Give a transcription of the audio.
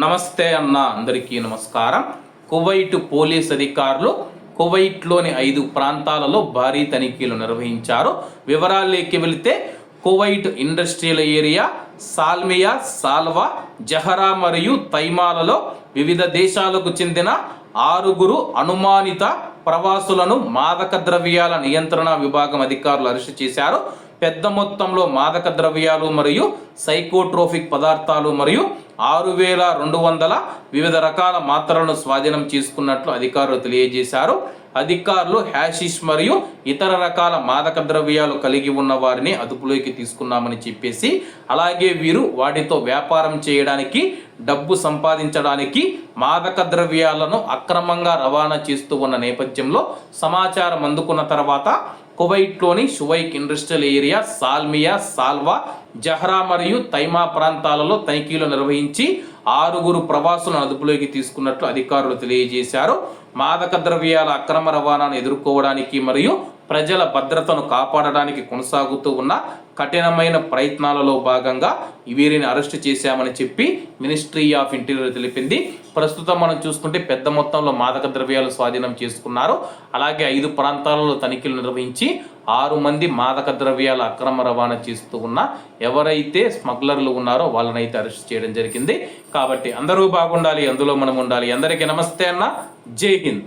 నమస్తే అన్న అందరికీ నమస్కారం. కువైట్ పోలీస్ అధికారులు కువైట్లోని ఐదు ప్రాంతాలలో భారీ తనిఖీలు నిర్వహించారు. వివరాల్లోకి వెళితే Kuwait industrial area Salmiya Salwa Jahra మరియు తైమాలలో వివిధ దేశాలకు చెందిన ఆరుగురు అనుమానిత ప్రవాసులను మాదక ద్రవ్యాల నియంత్రణ విభాగం అధికారులు అరెస్టు చేశారు. పెద్ద మొత్తంలో మాదక ద్రవ్యాలు మరియు సైకోట్రోఫిక్ పదార్థాలు మరియు ఆరు వేల రెండు వందల వివిధ రకాల మాత్రలను స్వాధీనం చేసుకున్నట్లు అధికారులు తెలియజేశారు. అధికారులు హ్యాషిష్ మరియు ఇతర రకాల మాదక ద్రవ్యాలు కలిగి ఉన్న వారిని అదుపులోకి తీసుకున్నామని చెప్పేసి అలాగే వీరు వాటితో వ్యాపారం చేయడానికి డబ్బు సంపాదించడానికి మాదక ద్రవ్యాలను అక్రమంగా రవాణా చేస్తూ ఉన్న నేపథ్యంలో సమాచారం అందుకున్న తర్వాత కువైట్లోని Shuwaikh industrial area Salmiya Salwa Jahra మరియు తైమా ప్రాంతాలలో తనిఖీలు నిర్వహించి ఆరుగురు ప్రవాసులను అదుపులోకి తీసుకున్నట్లు అధికారులు తెలియజేశారు. మాదక ద్రవ్యాల అక్రమ రవాణాను ఎదుర్కోవడానికి మరియు ప్రజల భద్రతను కాపాడడానికి కొనసాగుతూ ఉన్న కఠినమైన ప్రయత్నాలలో భాగంగా వీరిని అరెస్టు చేశామని చెప్పి మినిస్ట్రీ ఆఫ్ ఇంటీరియర్ తెలిపింది. ప్రస్తుతం మనం చూసుకుంటే పెద్ద మొత్తంలో మాదక ద్రవ్యాలు స్వాధీనం చేసుకున్నారు. అలాగే ఐదు ప్రాంతాలలో తనిఖీలు నిర్వహించి ఆరు మంది మాదక ద్రవ్యాల అక్రమ రవాణా చేస్తూ ఉన్న ఎవరైతే స్మగ్లర్లు ఉన్నారో వాళ్ళనైతే అరెస్ట్ చేయడం జరిగింది. కాబట్టి అందరూ బాగుండాలి అందులో మనం ఉండాలి. అందరికీ నమస్తే అన్న. జై హింద్.